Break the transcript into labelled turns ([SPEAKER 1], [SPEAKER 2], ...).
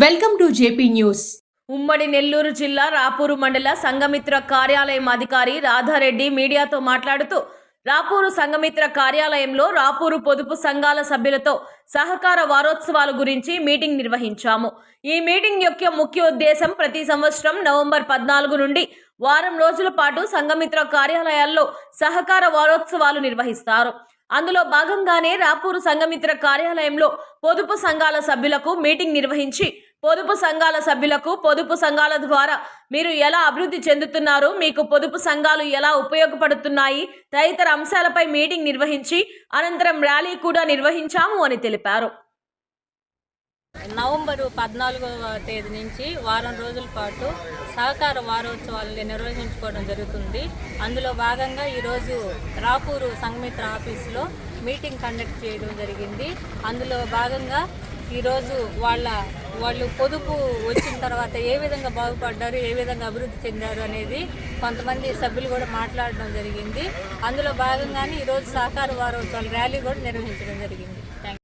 [SPEAKER 1] Welcome to JP news.
[SPEAKER 2] ఉమ్మడి నెల్లూరు జిల్లా రాపూరు మండల సంఘమిత్ర కార్యాలయం అధికారి రాధారెడ్డి మీడియాతో మాట్లాడుతూ రాపూరు సంఘమిత్ర కార్యాలయంలో రాపూరు పొదుపు సంఘాల సభ్యులతో సహకార వారోత్సవాల గురించి మీటింగ్ నిర్వహించాము. ఈ మీటింగ్ యొక్క ముఖ్య ఉద్దేశం ప్రతి సంవత్సరం నవంబర్ పద్నాలుగు నుండి వారం రోజుల పాటు సంఘమిత్ర కార్యాలయాల్లో సహకార వారోత్సవాలు నిర్వహిస్తారు. అందులో భాగంగానే రాపూరు సంఘమిత్ర కార్యాలయంలో పొదుపు సంఘాల సభ్యులకు మీటింగ్ నిర్వహించి పొదుపు సంఘాల సభ్యులకు పొదుపు సంఘాల ద్వారా మీరు ఎలా అభివృద్ధి చెందుతున్నారు? మీకు పొదుపు సంఘాలు ఎలా ఉపయోగపడుతున్నాయి? తదితర అంశాలపై మీటింగ్ నిర్వహించి అనంతరం ర్యాలీ కూడా నిర్వహించాము అని తెలిపారు.
[SPEAKER 3] నవంబరు పద్నాలుగవ తేదీ నుంచి వారం రోజుల పాటు సహకార వారోత్సవాలు నిర్వహించుకోవడం జరుగుతుంది. అందులో భాగంగా ఈరోజు రాపూరు సంఘమిత్ర ఆఫీసులో మీటింగ్ కండక్ట్ చేయడం జరిగింది. అందులో భాగంగా ఈరోజు వాళ్ళ వాళ్ళు పొదుపు వచ్చిన తర్వాత ఏ విధంగా బాగుపడ్డారు ఏ విధంగా అభివృద్ధి చెందారు అనేది కొంతమంది సభ్యులు కూడా మాట్లాడడం జరిగింది. అందులో భాగంగానే ఈరోజు సహకార వారోత్సవాల ర్యాలీ కూడా నిర్వహించడం జరిగింది.